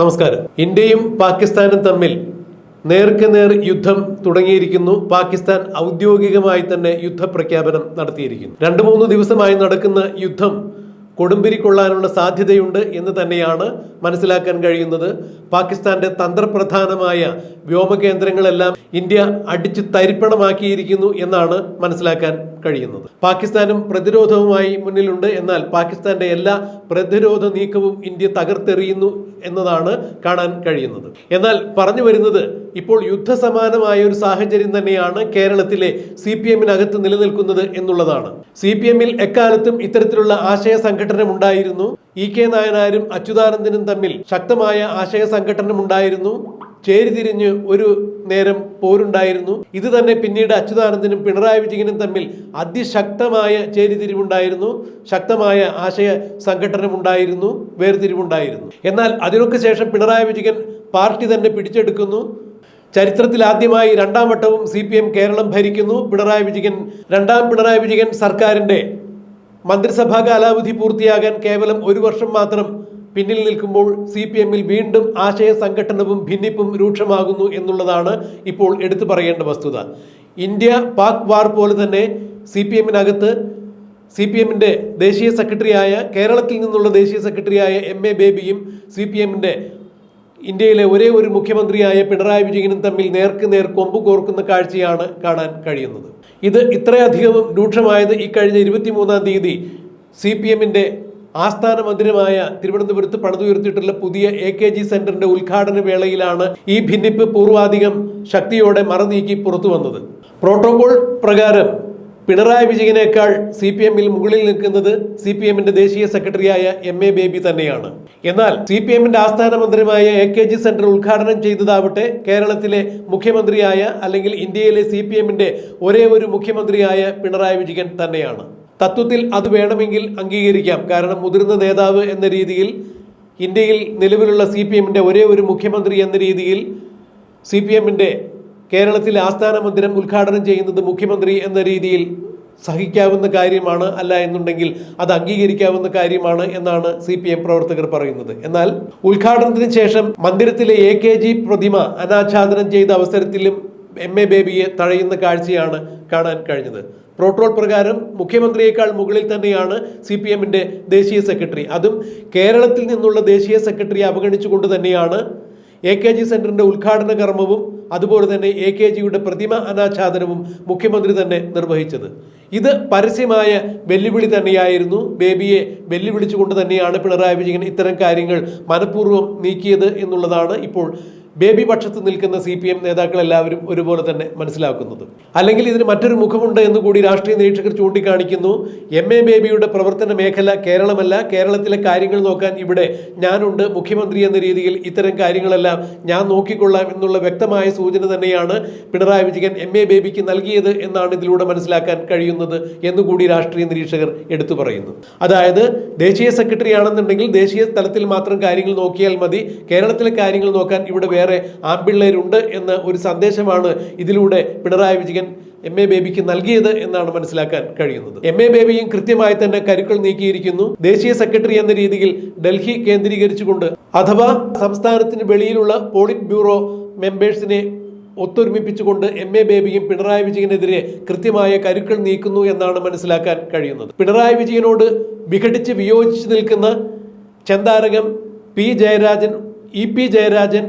നമസ്കാരം. ഇന്ത്യയും പാകിസ്ഥാനും തമ്മിൽ നേർക്ക് നേർ യുദ്ധം തുടങ്ങിയിരിക്കുന്നു. പാകിസ്ഥാൻ ഔദ്യോഗികമായി തന്നെ യുദ്ധപ്രഖ്യാപനം നടത്തിയിരിക്കുന്നു. രണ്ടു മൂന്ന് ദിവസമായി നടക്കുന്ന യുദ്ധം കൊടുമ്പിരി കൊള്ളാനുള്ള സാധ്യതയുണ്ട് എന്ന് തന്നെയാണ് മനസ്സിലാക്കാൻ കഴിയുന്നത്. പാകിസ്ഥാന്റെ തന്ത്രപ്രധാനമായ വ്യോമ കേന്ദ്രങ്ങളെല്ലാം ഇന്ത്യ അടിച്ചു തരിപ്പണമാക്കിയിരിക്കുന്നു എന്നാണ് മനസ്സിലാക്കാൻ കഴിയുന്നത്. പാകിസ്ഥാനും പ്രതിരോധവുമായി മുന്നിലുണ്ട്. എന്നാൽ പാകിസ്ഥാന്റെ എല്ലാ പ്രതിരോധ നീക്കവും ഇന്ത്യ തകർത്തെറിയുന്നു എന്നതാണ് കാണാൻ കഴിയുന്നത്. എന്നാൽ പറഞ്ഞു വരുന്നത് ഇപ്പോൾ യുദ്ധസമാനമായ ഒരു സാഹചര്യം തന്നെയാണ് കേരളത്തിലെ സി പി എമ്മിനകത്ത് നിലനിൽക്കുന്നത് എന്നുള്ളതാണ്. സി പി എമ്മിൽ എക്കാലത്തും ഇത്തരത്തിലുള്ള ആശയ സംഘടനം ഉണ്ടായിരുന്നു. ഇ കെ നായനാരും അച്യുതാനന്ദനും തമ്മിൽ ശക്തമായ ആശയ സംഘടനം ഉണ്ടായിരുന്നു. ചേരിതിരിഞ്ഞ് ഒരു നേരം പോരുണ്ടായിരുന്നു. ഇത് തന്നെ പിന്നീട് അച്യുതാനന്ദനും പിണറായി വിജയനും തമ്മിൽ അതിശക്തമായ ചേരിതിരിവുണ്ടായിരുന്നു ശക്തമായ ആശയ സംഘടനമുണ്ടായിരുന്നു വേർതിരിവുണ്ടായിരുന്നു. എന്നാൽ അതിനൊക്കെ ശേഷം പിണറായി വിജയൻ പാർട്ടി തന്നെ പിടിച്ചെടുക്കുന്നു. ചരിത്രത്തിൽ ആദ്യമായി രണ്ടാം വട്ടവും സി കേരളം ഭരിക്കുന്നു. പിണറായി വിജയൻ രണ്ടാം പിണറായി വിജയൻ സർക്കാരിന്റെ മന്ത്രിസഭാ കാലാവധി പൂർത്തിയാകാൻ കേവലം ഒരു വർഷം മാത്രം പിന്നിൽ നിൽക്കുമ്പോൾ സി പി എമ്മിൽ വീണ്ടും ആശയ സംഘടനവും ഭിന്നിപ്പും രൂക്ഷമാകുന്നു എന്നുള്ളതാണ് ഇപ്പോൾ എടുത്തു പറയേണ്ട വസ്തുത. ഇന്ത്യ പാക് വാർ പോലെ തന്നെ സി പി എമ്മിനകത്ത് സി പി എമ്മിന്റെ ദേശീയ സെക്രട്ടറിയായ കേരളത്തിൽ നിന്നുള്ള ദേശീയ സെക്രട്ടറിയായ എം എ ബേബിയും സി പി എമ്മിന്റെ ഇന്ത്യയിലെ ഒരേ ഒരു മുഖ്യമന്ത്രിയായ പിണറായി വിജയനും തമ്മിൽ നേർക്ക് നേർ കൊമ്പ് കോർക്കുന്ന കാഴ്ചയാണ് കാണാൻ കഴിയുന്നത്. ഇത് ഇത്രയധികം രൂക്ഷമായത് ഇക്കഴിഞ്ഞ ഇരുപത്തിമൂന്നാം തീയതി സി പി എമ്മിന്റെ ആസ്ഥാന മന്ദിരമായ തിരുവനന്തപുരത്ത് പണിതുയർത്തിയിട്ടുള്ള പുതിയ എ കെ ജി സെന്ററിന്റെ ഉദ്ഘാടന വേളയിലാണ് ഈ ഭിന്നിപ്പ് പൂർവാധികം ശക്തിയോടെ മറനീക്കി പുറത്തു വന്നത് പ്രോട്ടോകോൾ പ്രകാരം പിണറായി വിജയനേക്കാൾ സി പി എമ്മിൽ മുകളിൽ നിൽക്കുന്നത് സി പി എമ്മിന്റെ ദേശീയ സെക്രട്ടറിയായ എം എ ബേബി തന്നെയാണ്. എന്നാൽ സി പി എമ്മിന്റെ ആസ്ഥാന മന്ത്രിമായ എ കെ ജി സെന്റർ ഉദ്ഘാടനം ചെയ്തതാവട്ടെ കേരളത്തിലെ മുഖ്യമന്ത്രിയായ അല്ലെങ്കിൽ ഇന്ത്യയിലെ സി പി എമ്മിന്റെ ഒരേ ഒരു മുഖ്യമന്ത്രിയായ പിണറായി വിജയൻ തന്നെയാണ്. തത്വത്തിൽ അത് വേണമെങ്കിൽ അംഗീകരിക്കാം. കാരണം മുതിർന്ന നേതാവ് എന്ന രീതിയിൽ ഇന്ത്യയിൽ നിലവിലുള്ള സി പി എമ്മിന്റെ ഒരേ ഒരു മുഖ്യമന്ത്രി എന്ന രീതിയിൽ സി പി എമ്മിന്റെ കേരളത്തിലെ ആസ്ഥാന മന്ദിരം ഉദ്ഘാടനം ചെയ്യുന്നത് മുഖ്യമന്ത്രി എന്ന രീതിയിൽ സഹിക്കാവുന്ന കാര്യമാണ് അല്ല എന്നുണ്ടെങ്കിൽ അത് അംഗീകരിക്കാവുന്ന കാര്യമാണ് എന്നാണ് സി പി എം പ്രവർത്തകർ പറയുന്നത്. എന്നാൽ ഉദ്ഘാടനത്തിന് ശേഷം മന്ദിരത്തിലെ എ കെ ജി പ്രതിമ അനാച്ഛാദനം ചെയ്ത അവസരത്തിലും എം എ ബേബിയെ തഴയുന്ന കാഴ്ചയാണ് കാണാൻ കഴിഞ്ഞത്. പ്രോട്ടോൾ പ്രകാരം മുഖ്യമന്ത്രിയേക്കാൾ മുകളിൽ തന്നെയാണ് സി പി എമ്മിന്റെ ദേശീയ സെക്രട്ടറി. അതും കേരളത്തിൽ നിന്നുള്ള ദേശീയ സെക്രട്ടറിയെ അവഗണിച്ചുകൊണ്ട് തന്നെയാണ് എ കെ ജി സെന്ററിന്റെ ഉദ്ഘാടന കർമ്മവും അതുപോലെ തന്നെ എ കെ ജിയുടെ പ്രതിമ അനാച്ഛാദനവും മുഖ്യമന്ത്രി തന്നെ നിർവഹിച്ചത്. ഇത് പരസ്യമായ വെല്ലുവിളി തന്നെയായിരുന്നു. ബേബിയെ വെല്ലുവിളിച്ചുകൊണ്ട് തന്നെയാണ് പിണറായി വിജയൻ ഇത്തരം കാര്യങ്ങൾ മനഃപൂർവം നീക്കിയത് എന്നുള്ളതാണ് ഇപ്പോൾ ബേബി പക്ഷത്ത് നിൽക്കുന്ന സി പി എം നേതാക്കൾ എല്ലാവരും ഒരുപോലെ തന്നെ മനസ്സിലാക്കുന്നത്. അല്ലെങ്കിൽ ഇതിന് മറ്റൊരു മുഖമുണ്ട് എന്ന് കൂടി രാഷ്ട്രീയ നിരീക്ഷകർ ചൂണ്ടിക്കാണിക്കുന്നു. എം എ ബേബിയുടെ പ്രവർത്തന മേഖല കേരളമല്ല. കേരളത്തിലെ കാര്യങ്ങൾ നോക്കാൻ ഇവിടെ ഞാനുണ്ട്. മുഖ്യമന്ത്രി എന്ന രീതിയിൽ ഇത്തരം കാര്യങ്ങളെല്ലാം ഞാൻ നോക്കിക്കൊള്ളാം എന്നുള്ള വ്യക്തമായ സൂചന തന്നെയാണ് പിണറായി വിജയൻ എം എ ബേബിക്ക് നൽകിയത് എന്നാണ് ഇതിലൂടെ മനസ്സിലാക്കാൻ കഴിയുന്നത് എന്ന് കൂടി രാഷ്ട്രീയ നിരീക്ഷകർ എടുത്തു പറയുന്നു. അതായത് ദേശീയ സെക്രട്ടറി ആണെന്നുണ്ടെങ്കിൽ ദേശീയ തലത്തിൽ മാത്രം കാര്യങ്ങൾ നോക്കിയാൽ മതി. കേരളത്തിലെ കാര്യങ്ങൾ നോക്കാൻ ഇവിടെ വേറെ ആമ്പിള്ളേരുണ്ട് എന്ന ഒരു സന്ദേശമാണ് ഇതിലൂടെ പിണറായി വിജയൻ എം എ ബേബിക്ക് നൽകിയത് എന്നാണ് മനസ്സിലാക്കാൻ കഴിയുന്നത്. എം എ ബേബിയും കൃത്യമായി തന്നെ കരുക്കൾ നീക്കിയിരിക്കുന്നു. ദേശീയ സെക്രട്ടറി എന്ന രീതിയിൽ ഡൽഹി കേന്ദ്രീകരിച്ചുകൊണ്ട് അഥവാ സംസ്ഥാനത്തിന് വെളിയിലുള്ള പോളിറ്റ് ബ്യൂറോ മെമ്പേഴ്സിനെ ഒത്തൊരുമിപ്പിച്ചുകൊണ്ട് എം എ ബേബിയും പിണറായി വിജയനെതിരെ കൃത്യമായ കരുക്കൾ നീക്കുന്നു എന്നാണ് മനസ്സിലാക്കാൻ കഴിയുന്നത്. പിണറായി വിജയനോട് വിഘടിച്ച് വിയോജിച്ച് നിൽക്കുന്ന ചന്താരകം P Jayarajan E P Jayarajan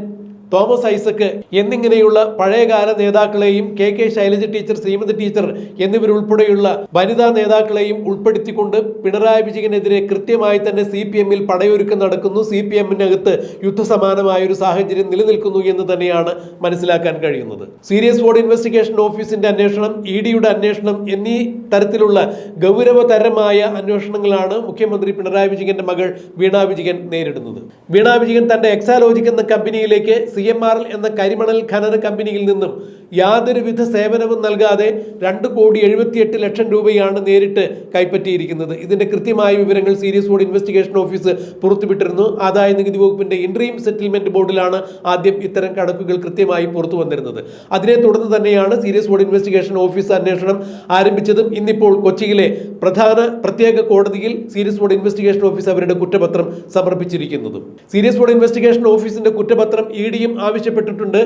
Thomas Isaac എന്നിങ്ങനെയുള്ള പഴയകാല നേതാക്കളെയും K K Shailaja teacher Shrimathi teacher എന്നിവരുൾപ്പെടെയുള്ള വനിതാ നേതാക്കളെയും ഉൾപ്പെടുത്തിക്കൊണ്ട് പിണറായി വിജയനെതിരെ കൃത്യമായി തന്നെ സി പി എമ്മിൽ പടയൊരുക്കം നടക്കുന്നു. സി പി എമ്മിനകത്ത് യുദ്ധസമാനമായ ഒരു സാഹചര്യം നിലനിൽക്കുന്നു എന്ന് തന്നെയാണ് മനസ്സിലാക്കാൻ കഴിയുന്നത്. സീരിയസ് ഫോർഡ് ഇൻവെസ്റ്റിഗേഷൻ ഓഫീസിന്റെ അന്വേഷണം ഇ ഡിയുടെ അന്വേഷണം എന്നീ തരത്തിലുള്ള ഗൗരവതരമായ അന്വേഷണങ്ങളാണ് മുഖ്യമന്ത്രി പിണറായി വിജയന്റെ മകൾ വീണ വിജയൻ നേരിടുന്നത്. വീണ വിജയൻ തന്റെ എക്സാലോജിക് എന്ന കമ്പനിയിലേക്ക് സി എം ആർ എൽ എന്ന കരിമണൽ ഖനന കമ്പനിയിൽ നിന്നും യാതൊരുവിധ സേവനവും നൽകാതെ രണ്ട് കോടി എഴുപത്തിയെട്ട് ലക്ഷം രൂപയാണ് നേരിട്ട് കൈപ്പറ്റിയിരിക്കുന്നത്. ഇതിന്റെ കൃത്യമായ വിവരങ്ങൾ സീരിയസ് ബോർഡ് ഇൻവെസ്റ്റിഗേഷൻ ഓഫീസ് പുറത്തുവിട്ടിരുന്നു. ആദായ നികുതി വകുപ്പിന്റെ ഇൻട്രീം സെറ്റിൽമെന്റ് ബോർഡിലാണ് ആദ്യം ഇത്തരം കണക്കുകൾ കൃത്യമായി പുറത്തു വന്നിരുന്നത്. അതിനെ തുടർന്ന് തന്നെയാണ് സീരിയസ് ബോർഡ് ഇൻവെസ്റ്റിഗേഷൻ ഓഫീസ് അന്വേഷണം ആരംഭിച്ചതും ഇന്നിപ്പോൾ കൊച്ചിയിലെ പ്രധാന പ്രത്യേക കോടതിയിൽ സീരിയസ് ബോർഡ് ഇൻവെസ്റ്റിഗേഷൻ ഓഫീസ് അവരുടെ കുറ്റപത്രം സമർപ്പിച്ചിരിക്കുന്നതും. സീരിയസ് ബോർഡ് ഇൻവെസ്റ്റിഗേഷൻ ഓഫീസിന്റെ കുറ്റപത്രം ഇ ഡിയും ആവശ്യപ്പെട്ടിട്ടുണ്ട്.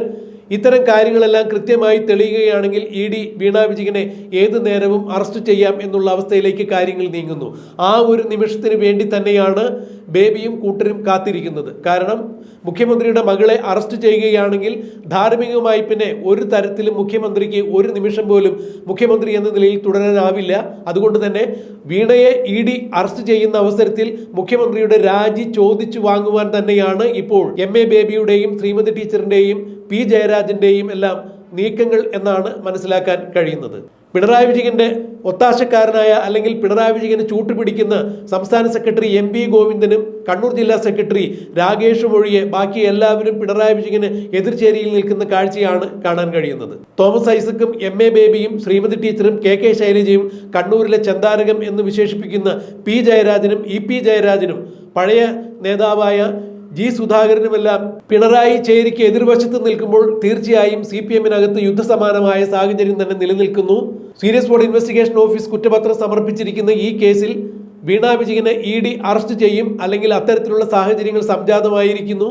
ഇത്തരം കാര്യങ്ങളെല്ലാം കൃത്യമായി തെളിയുകയാണെങ്കിൽ ഇ ഡി വീണ വിജയനെ ഏത് നേരവും അറസ്റ്റ് ചെയ്യാം എന്നുള്ള അവസ്ഥയിലേക്ക് കാര്യങ്ങൾ നീങ്ങുന്നു. ആ ഒരു നിമിഷത്തിന് വേണ്ടി തന്നെയാണ് ബേബിയും കൂട്ടരും കാത്തിരിക്കുന്നത്. കാരണം മുഖ്യമന്ത്രിയുടെ മകളെ അറസ്റ്റ് ചെയ്യുകയാണെങ്കിൽ ധാർമ്മികമായി പിന്നെ ഒരു തരത്തിലും മുഖ്യമന്ത്രിക്ക് ഒരു നിമിഷം പോലും മുഖ്യമന്ത്രി എന്ന നിലയിൽ തുടരാനാവില്ല. അതുകൊണ്ട് തന്നെ വീണയെ ഇ ഡി അറസ്റ്റ് ചെയ്യുന്ന അവസരത്തിൽ മുഖ്യമന്ത്രിയുടെ രാജി ചോദിച്ചു വാങ്ങുവാൻ തന്നെയാണ് ഇപ്പോൾ എം എ ബേബിയുടെയും ശ്രീമതി ടീച്ചറിന്റെയും പി ജയരാജന്റെയും എല്ലാം നീക്കങ്ങൾ എന്നാണ് മനസ്സിലാക്കാൻ കഴിയുന്നത്. പിണറായി വിജയന്റെ ഒത്താശക്കാരനായ അല്ലെങ്കിൽ പിണറായി വിജയന് ചൂട്ടുപിടിക്കുന്ന സംസ്ഥാന സെക്രട്ടറി എം പി ഗോവിന്ദനും കണ്ണൂർ ജില്ലാ സെക്രട്ടറി രാകേഷും ഒഴികെ ബാക്കി എല്ലാവരും പിണറായി വിജയന് എതിർചേരിയിൽ നിൽക്കുന്ന കാഴ്ചയാണ് കാണാൻ കഴിയുന്നത്. തോമസ് ഐസക്കും എം എ ബേബിയും ശ്രീമതി ടീച്ചറും കെ കെ ശൈലജയും കണ്ണൂരിലെ ചന്താരകം എന്ന് വിശേഷിപ്പിക്കുന്ന പി ജയരാജനും ഇ പി ജയരാജനും പഴയ നേതാവായ ജി സുധാകരനുമെല്ലാം പിണറായി ചേരിക്ക് എതിർവശത്ത് നിൽക്കുമ്പോൾ തീർച്ചയായും സി പി എമ്മിനകത്ത് യുദ്ധസമാനമായ സാഹചര്യം തന്നെ നിലനിൽക്കുന്നു. സീരിയസ് ബോർഡ് ഇൻവെസ്റ്റിഗേഷൻ ഓഫീസ് കുറ്റപത്രം സമർപ്പിച്ചിരിക്കുന്ന ഈ കേസിൽ വീണ വിജയനെ ഇ ഡി അറസ്റ്റ് ചെയ്യും അല്ലെങ്കിൽ അത്തരത്തിലുള്ള സാഹചര്യങ്ങൾ സംജാതമായിരിക്കുന്നു.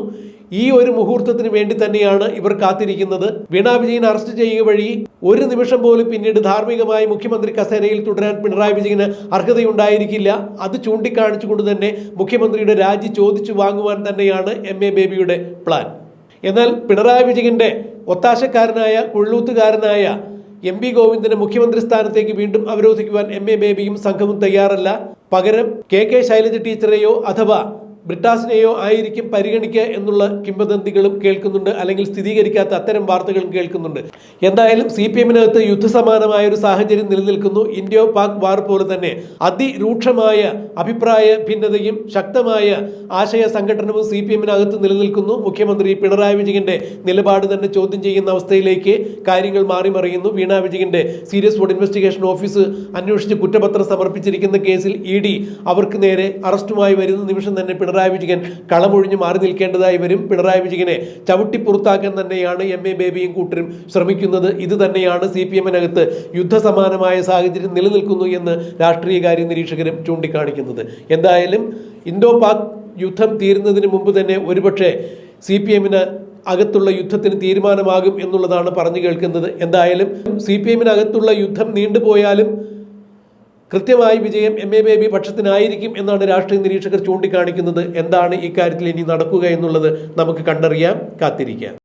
ഈ ഒരു മുഹൂർത്തത്തിന് വേണ്ടി തന്നെയാണ് ഇവർ കാത്തിരിക്കുന്നത്. വീണ വിജയൻ അറസ്റ്റ് ചെയ്യുക വഴി ഒരു നിമിഷം പോലും പിന്നീട് ധാർമ്മികമായി മുഖ്യമന്ത്രി കസേരയിൽ തുടരാൻ പിണറായി വിജയന് അർഹതയുണ്ടായിരിക്കില്ല. അത് ചൂണ്ടിക്കാണിച്ചുകൊണ്ട് തന്നെ മുഖ്യമന്ത്രിയുടെ രാജി ചോദിച്ചു വാങ്ങുവാൻ തന്നെയാണ് എം എ ബേബിയുടെ പ്ലാൻ എന്നാൽ പിണറായി വിജയന്റെ ഒത്താശക്കാരനായ കൊള്ളൂത്തുകാരനായ എം പി ഗോവിന്ദനെ മുഖ്യമന്ത്രി സ്ഥാനത്തേക്ക് വീണ്ടും അവരോധിക്കുവാൻ എം എ ബേബിയും സംഘവും തയ്യാറല്ല. പകരം കെ കെ ശൈലജ ടീച്ചറെയോ അഥവാ ബ്രിട്ടാസിനെയോ ആയിരിക്കും പരിഗണിക്കുക എന്നുള്ള കിംവദന്തികളും കേൾക്കുന്നുണ്ട് അല്ലെങ്കിൽ സ്ഥിരീകരിക്കാത്ത അത്തരം വാർത്തകളും കേൾക്കുന്നുണ്ട്. എന്തായാലും സി പി എമ്മിനകത്ത് യുദ്ധസമാനമായ ഒരു സാഹചര്യം നിലനിൽക്കുന്നു. ഇന്ത്യ പാക് വാർ പോലെ തന്നെ അതിരൂക്ഷമായ അഭിപ്രായ ഭിന്നതയും ശക്തമായ ആശയ സംഘടനവും സി പി എമ്മിനകത്ത് നിലനിൽക്കുന്നു. മുഖ്യമന്ത്രി പിണറായി വിജയന്റെ നിലപാട് തന്നെ ചോദ്യം ചെയ്യുന്ന അവസ്ഥയിലേക്ക് കാര്യങ്ങൾ മാറി മറിയുന്നു വീണ വിജയന്റെ സീരിയസ് ഫുഡ് ഇൻവെസ്റ്റിഗേഷൻ ഓഫീസ് അന്വേഷിച്ച് കുറ്റപത്രം സമർപ്പിച്ചിരിക്കുന്ന കേസിൽ ഇ ഡി അവർക്ക് നേരെ അറസ്റ്റുമായി വരുന്ന നിമിഷം തന്നെ പിണറായി വിജയൻ കളമൊഴിഞ്ഞ് മാറി നിൽക്കേണ്ടതായി വരും. പിണറായി വിജയനെ ചവിട്ടി പുറത്താക്കാൻ തന്നെയാണ് എം എ ബേബിയും കൂട്ടരും ശ്രമിക്കുന്നത്. ഇത് തന്നെയാണ് സി പി എമ്മിനകത്ത് യുദ്ധസമാനമായ സാഹചര്യം നിലനിൽക്കുന്നു എന്ന് രാഷ്ട്രീയകാര്യ നിരീക്ഷകരും ചൂണ്ടിക്കാണിക്കുന്നത്. എന്തായാലും ഇന്തോ പാക് യുദ്ധം തീരുന്നതിന് മുമ്പ് തന്നെ ഒരുപക്ഷെ സി പി എമ്മിന് അകത്തുള്ള യുദ്ധത്തിന് തീരുമാനമാകും എന്നുള്ളതാണ് പറഞ്ഞു കേൾക്കുന്നത്. എന്തായാലും സി പി എമ്മിനകത്തുള്ള യുദ്ധം നീണ്ടുപോയാലും കൃത്യമായി വിജയം എം എ ബേബി പക്ഷത്തിനായിരിക്കും എന്നാണ് രാഷ്ട്രീയ നിരീക്ഷകർ ചൂണ്ടിക്കാണിക്കുന്നത്. എന്താണ് ഇക്കാര്യത്തിൽ ഇനി നടക്കുക എന്നുള്ളത് നമുക്ക് കണ്ടറിയാം കാത്തിരിക്കാം.